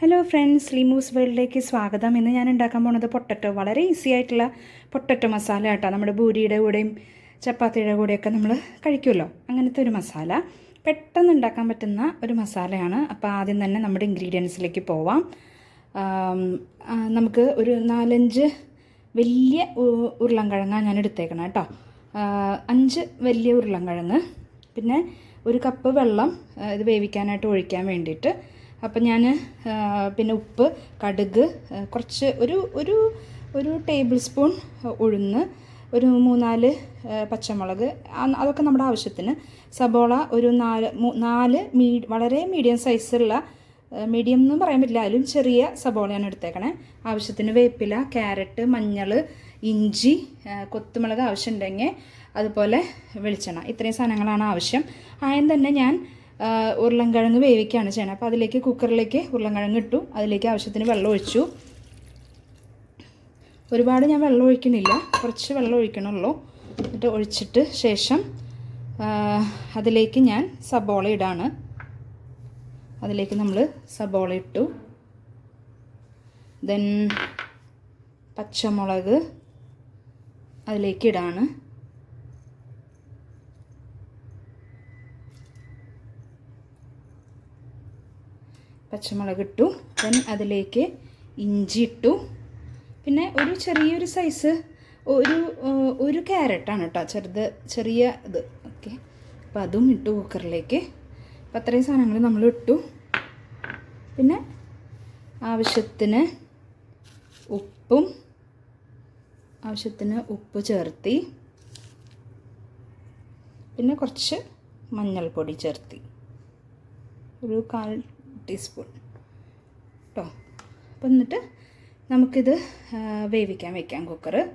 Hello friends ലീമൂസ് വേൾഡിലേക്ക് സ്വാഗതം. ഇന്ന് ഞാൻ ഉണ്ടാക്കാൻ പോണത് പൊട്ടറ്റോ. വളരെ ഈസി ആയിട്ടുള്ള പൊട്ടറ്റോ മസാല കേട്ടോ നമ്മുടെ ബൂരിയുടെ കൂടെയും ചപ്പാത്തിയുടെ കൂടെയൊക്കെ നമ്മൾ കഴിക്കുമല്ലോ. അങ്ങനത്തെ ഒരു മസാല. പെട്ടെന്ന് ഉണ്ടാക്കാൻ പറ്റുന്ന ഒരു മസാലയാണ്. അപ്പോൾ ആദ്യം തന്നെ നമ്മുടെ ഇൻഗ്രീഡിയൻസിലേക്ക് പോവാം. നമുക്ക് ഒരു നാലഞ്ച് വലിയ ഉരുളൻകിഴങ്ങാണ് ഞാൻ എടുത്തേക്കണം കേട്ടോ. അഞ്ച് വലിയ ഉരുളൻകിഴങ്ങ്. പിന്നെ ഒരു കപ്പ് വെള്ളം ഇത് വേവിക്കാനായിട്ട് ഒഴിക്കാൻ വേണ്ടിയിട്ട് അപ്പം ഞാൻ പിന്നെ ഉപ്പ് കടുക് കുറച്ച് ഒരു ഒരു ഒരു ടേബിൾ സ്പൂൺ ഉഴുന്ന് ഒരു മൂന്നാൽ പച്ചമുളക് അതൊക്കെ നമ്മുടെ ആവശ്യത്തിന്. സബോള ഒരു നാല് നാല് മീ വളരെ മീഡിയം സൈസുള്ള മീഡിയം എന്നും പറയാൻ പറ്റില്ല. അതിലും ചെറിയ സബോളയാണ് എടുത്തേക്കണേ. ആവശ്യത്തിന് വേപ്പില ക്യാരറ്റ് മഞ്ഞൾ ഇഞ്ചി കൊത്തുമുളക് ആവശ്യമുണ്ടെങ്കിൽ അതുപോലെ വെളിച്ചെണ്ണ. ഇത്രയും സാധനങ്ങളാണ് ആവശ്യം. ആദ്യം തന്നെ ഞാൻ ഉരുളൻകിഴങ്ങ് വേവിക്കുകയാണ് ചെയ്യണത് അപ്പോൾ അതിലേക്ക് കുക്കറിലേക്ക് ഉരുളൻകിഴങ്ങ് ഇട്ടു. അതിലേക്ക് ആവശ്യത്തിന് വെള്ളം ഒഴിച്ചു. ഒരുപാട് ഞാൻ വെള്ളം ഒഴിക്കണില്ല. കുറച്ച് വെള്ളം ഒഴിക്കണുള്ളൂ. എന്നിട്ട് ഒഴിച്ചിട്ട് ശേഷം അതിലേക്ക് ഞാൻ സബോള ഇടാണ്. അതിലേക്ക് നമ്മൾ സബോള ഇട്ടു. ദെൻ പച്ചമുളക് അതിലേക്ക് ഇടാണ്. പച്ചമുളക് ഇട്ടു ദെൻ അതിലേക്ക് ഇഞ്ചി ഇട്ടു പിന്നെ ഒരു ചെറിയൊരു സൈസ് ഒരു ഒരു ക്യാരറ്റാണ് കേട്ടോ ചെറുത് ചെറിയ ഇത്. ഓക്കെ അപ്പോൾ അതും ഇട്ടു കുക്കറിലേക്ക് അപ്പോൾ അത്രയും സാധനങ്ങൾ നമ്മൾ ഇട്ടു. പിന്നെ ആവശ്യത്തിന് ഉപ്പും ആവശ്യത്തിന് ഉപ്പ് ചേർത്തി. പിന്നെ കുറച്ച് മഞ്ഞൾപ്പൊടി ചേർത്തി. ഒരു കാൽ ടീസ്പൂൺ കേട്ടോ അപ്പം എന്നിട്ട് നമുക്കിത് വേവിക്കാൻ വെക്കാം കുക്കറ്.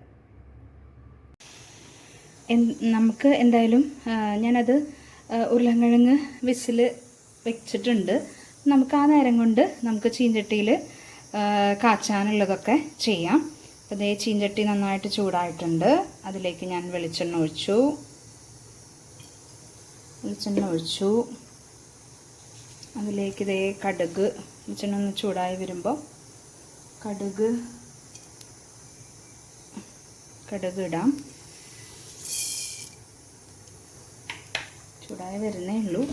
എൻ- നമുക്ക് എന്തായാലും ഞാനത് ഉരുളങ്കിഴങ്ങ് വിസിൽ വെച്ചിട്ടുണ്ട്. നമുക്ക് ആ നേരം കൊണ്ട് നമുക്ക് ചീഞ്ചട്ടിയിൽ കാച്ചാനുള്ളതൊക്കെ ചെയ്യാം. അപ്പോൾ ഇതേ ചീഞ്ചട്ടി നന്നായിട്ട് ചൂടായിട്ടുണ്ട്. അതിലേക്ക് ഞാൻ വെളിച്ചെണ്ണ ഒഴിച്ചു. വെളിച്ചെണ്ണ ഒഴിച്ചു. അതിലേക്ക് ഇതേ കടുക് ഒന്ന് ചൂടായി വരുമ്പോൾ കടുക് കടുക് ഇടാം. ചൂടായി വരുന്നേ ഉള്ളൂ.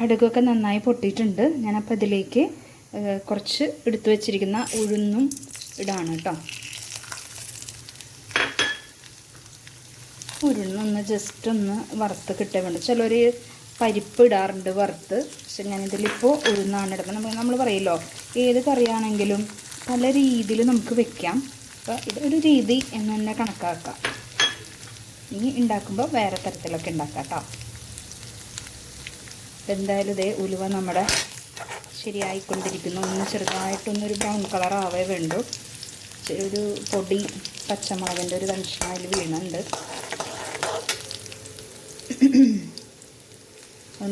കടുകൊക്കെ നന്നായി പൊട്ടിയിട്ടുണ്ട്. ഞാനപ്പോൾ ഇതിലേക്ക് കുറച്ച് എടുത്തു വച്ചിരിക്കുന്ന ഉഴുന്നും ഇടാണ് കേട്ടോ. ഉരുളൊന്ന് ജസ്റ്റ് ഒന്ന് വറുത്ത് കിട്ടാൻ വേണ്ടി ചിലർ പരിപ്പ് ഇടാറുണ്ട് വറുത്ത്. പക്ഷെ ഞാനിതിലിപ്പോൾ ഉഴുന്നാണ് ഇടുന്നത്. നമ്മൾ നമ്മൾ പറയല്ലോ ഏത് കറിയാണെങ്കിലും പല രീതിയിൽ നമുക്ക് വെക്കാം. അപ്പോൾ ഒരു രീതി എന്ന് തന്നെ കണക്കാക്കാം. ഇനി ഉണ്ടാക്കുമ്പോൾ വേറെ തരത്തിലൊക്കെ ഉണ്ടാക്കാം കേട്ടോ എന്തായാലും ഇതേ ഉലുവ നമ്മുടെ ശരിയായിക്കൊണ്ടിരിക്കുന്നു. ഒന്ന് ചെറുതായിട്ടൊന്നൊരു ബ്രൗൺ കളർ ആവേ വേണ്ടു. ഒരു പൊടി പച്ചമുളകിന്റെ ഒരു കൺഷനായിൽ അതിൽ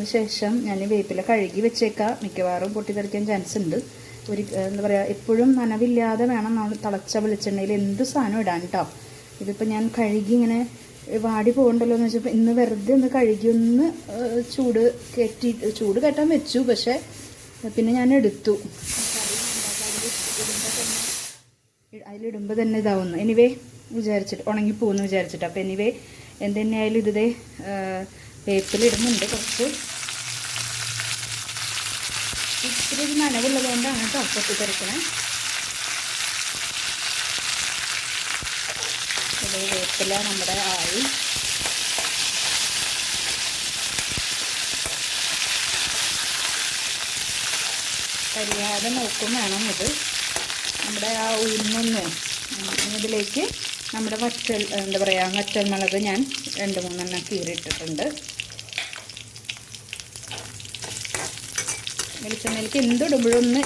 അതിനുശേഷം ഞാൻ വേപ്പില കഴുകി വെച്ചേക്കാം. മിക്കവാറും പൊട്ടിത്തെറിക്കാൻ ചാൻസ് ഉണ്ട്. ഒരു എന്താ പറയുക എപ്പോഴും നനവില്ലാതെ വേണം നമ്മൾ തിളച്ച വെളിച്ചെണ്ണയിൽ എന്ത് സാധനം ഇടാൻ കേട്ടോ ഇതിപ്പോൾ ഞാൻ കഴുകി ഇങ്ങനെ വാടി പോകണ്ടല്ലോ എന്ന് വെച്ചപ്പോൾ ഇന്ന് വെറുതെ ഒന്ന് കഴുകി ഒന്ന് ചൂട് കയറ്റി ചൂട് കയറ്റാൻ വെച്ചു. പക്ഷേ പിന്നെ ഞാൻ എടുത്തു. അതിലിടുമ്പോൾ തന്നെ ഇതാവുന്നു. എനിവേ വിചാരിച്ചിട്ട് ഉണങ്ങിപ്പോകുമെന്ന് വിചാരിച്ചിട്ട്. അപ്പോൾ എനിവേ എന്ത് തന്നെയായാലും ഇതേ വേപ്പിലിടുന്നുണ്ട് കുറച്ച്. ഇത്തിരി നനവുള്ളത് കൊണ്ടാണ് കേട്ടോ പൊട്ടിത്തെറിക്കണേ വേപ്പില നമ്മുടെ ആയി. കരിയാതെ നോക്കും വേണം ഇത്. നമ്മുടെ ആ ഉഴുന്നൊന്ന് ഇതിലേക്ക് നമ്മുടെ വറ്റൽ എന്താ പറയുക വറ്റൽ മുളക് ഞാൻ രണ്ട് മൂന്നെണ്ണം കീറിയിട്ടിട്ടുണ്ട്. വെളിച്ചെണ്ണയിലേക്ക് എന്തിടുമ്പോഴൊന്ന്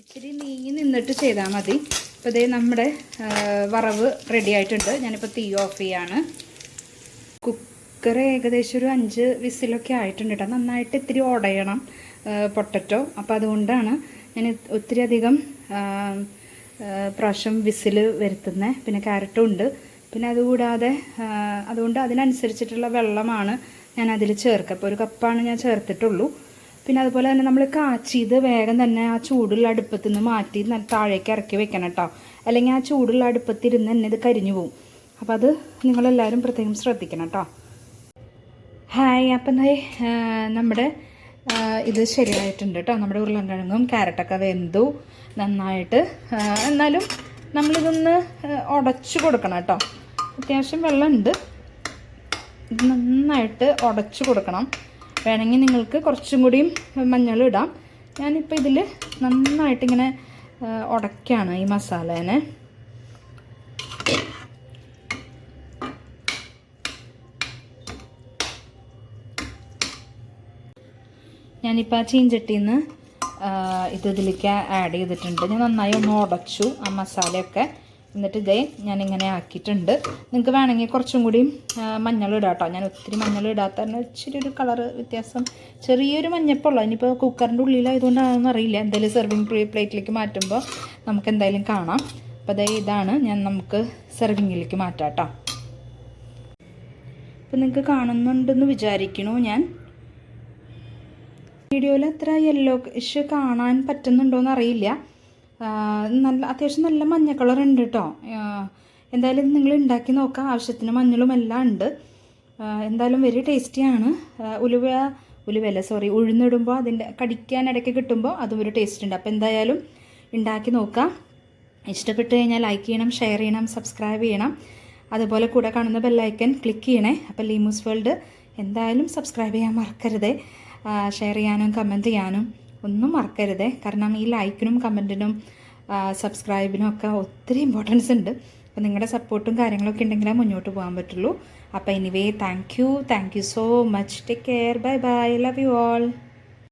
ഇച്ചിരി നീങ്ങി നിന്നിട്ട് ചെയ്താൽ മതി. അപ്പോൾ ഇതേ നമ്മുടെ വറവ് റെഡി ആയിട്ടുണ്ട്. ഞാനിപ്പോൾ തീ ഓഫ് ചെയ്യാണ്. കുക്കർ ഏകദേശം ഒരു അഞ്ച് വിസിലൊക്കെ ആയിട്ടുണ്ട് കേട്ടോ. നന്നായിട്ട് ഇത്തിരി ഓടയണം പൊട്ടറ്റോ. അപ്പോൾ അതുകൊണ്ടാണ് ഞാൻ ഒത്തിരി അധികം പ്രാവശ്യം വിസിൽ വരുത്തുന്നത് പിന്നെ ക്യാരറ്റും ഉണ്ട്. പിന്നെ അതുകൂടാതെ അതുകൊണ്ട് അതിനനുസരിച്ചിട്ടുള്ള വെള്ളമാണ് ഞാൻ അതിൽ ചേർക്കുക അപ്പോൾ ഒരു കപ്പാണ് ഞാൻ ചേർത്തിട്ടുള്ളൂ. പിന്നെ അതുപോലെ തന്നെ നമ്മൾ കാച്ചിയത് വേഗം തന്നെ ആ ചൂടുള്ള അടുപ്പത്ത് നിന്ന് മാറ്റി താഴേക്ക് ഇറക്കി വെക്കണം കേട്ടോ അല്ലെങ്കിൽ ആ ചൂടുള്ള അടുപ്പത്തിരുന്ന് തന്നെ ഇത് കരിഞ്ഞു പോകും അപ്പോൾ അത് നിങ്ങളെല്ലാവരും പ്രത്യേകം ശ്രദ്ധിക്കണം കേട്ടോ ഹായ് അപ്പം നമ്മുടെ ഇത് ശരിയായിട്ടുണ്ട് കേട്ടോ നമ്മുടെ ഉരുളൻകിഴങ്ങും ക്യാരറ്റൊക്കെ വെന്തു നന്നായിട്ട്. എന്നാലും നമ്മളിതൊന്ന് ഉടച്ചു കൊടുക്കണം കേട്ടോ അത്യാവശ്യം വെള്ളമുണ്ട്. ഇത് നന്നായിട്ട് ഉടച്ചു കൊടുക്കണം. വേണമെങ്കിൽ നിങ്ങൾക്ക് കുറച്ചും കൂടിയും മഞ്ഞൾ ഇടാം. ഞാനിപ്പോൾ ഇതിൽ നന്നായിട്ടിങ്ങനെ ഉടയ്ക്കാണ് ഈ മസാലേനെ. ഞാനിപ്പോൾ ആ ചീഞ്ചട്ടിയിൽ നിന്ന് ഇത് ഇതിലേക്ക് ആഡ് ചെയ്തിട്ടുണ്ട്. ഞാൻ നന്നായി ഒന്ന് ഉടച്ചു ആ മസാലയൊക്കെ. എന്നിട്ട് ഇതേ ഞാനിങ്ങനെ ആക്കിയിട്ടുണ്ട്. നിങ്ങൾക്ക് വേണമെങ്കിൽ കുറച്ചും കൂടി മഞ്ഞൾ ഇടാട്ടോ ഞാൻ ഒത്തിരി മഞ്ഞൾ ഇടാത്ത തന്നെ ഇച്ചിരി ഒരു കളറ് വ്യത്യാസം. ചെറിയൊരു മഞ്ഞപ്പുള്ളൂ? ഇനിയിപ്പോൾ കുക്കറിന്റെ ഉള്ളിലായതുകൊണ്ടാണെന്ന് അറിയില്ല. എന്തായാലും സെർവിങ് പ്ലേറ്റിലേക്ക് മാറ്റുമ്പോൾ നമുക്ക് എന്തായാലും കാണാം. അപ്പോൾ അതേ ഇതാണ് ഞാൻ നമുക്ക് സെർവിങ്ങിലേക്ക് മാറ്റാം കേട്ടോ. നിങ്ങൾക്ക് കാണുന്നുണ്ടെന്ന് വിചാരിക്കണു ഞാൻ. വീഡിയോയിൽ അത്ര യെല്ലോ ഇഷ് കാണാൻ പറ്റുന്നുണ്ടോയെന്ന് അറിയില്ല. നല്ല അത്യാവശ്യം നല്ല മഞ്ഞ കളർ ഉണ്ട് കേട്ടോ എന്തായാലും നിങ്ങൾ ഉണ്ടാക്കി നോക്കാം. ആവശ്യത്തിന് മഞ്ഞളും എല്ലാം ഉണ്ട്. എന്തായാലും വെരി ടേസ്റ്റിയാണ് ഉലുവ ഉലുവല്ല സോറി ഉഴുന്നിടുമ്പോൾ അതിന്റെ കടിക്കാൻ ഇടയ്ക്ക് കിട്ടുമ്പോൾ അതും ഒരു ടേസ്റ്റ് ഉണ്ട്. അപ്പോൾ എന്തായാലും ഉണ്ടാക്കി നോക്കാം. ഇഷ്ടപ്പെട്ട് കഴിഞ്ഞാൽ ലൈക്ക് ചെയ്യണം ഷെയർ ചെയ്യണം സബ്സ്ക്രൈബ് ചെയ്യണം. അതുപോലെ കൂടെ കാണുന്ന ബെല്ലൈക്കൻ ക്ലിക്ക് ചെയ്യണേ. അപ്പോൾ ലീമൂസ് വേൾഡ് എന്തായാലും സബ്സ്ക്രൈബ് ചെയ്യാൻ മറക്കരുത്. ഷെയർ ചെയ്യാനും കമന്റ് ചെയ്യാനും. ഒന്നും മറക്കരുതേ. കാരണം ഈ ലൈക്കിനും കമന്റിനും സബ്സ്ക്രൈബിനും ഒക്കെ ഒത്തിരി ഇമ്പോർട്ടൻസ് ഉണ്ട്. അപ്പോൾ നിങ്ങളുടെ സപ്പോർട്ടും കാര്യങ്ങളൊക്കെ ഉണ്ടെങ്കിലേ മുന്നോട്ട് പോകാൻ പറ്റുള്ളൂ. അപ്പോൾ anyway thank you thank you so much take care bye bye love you all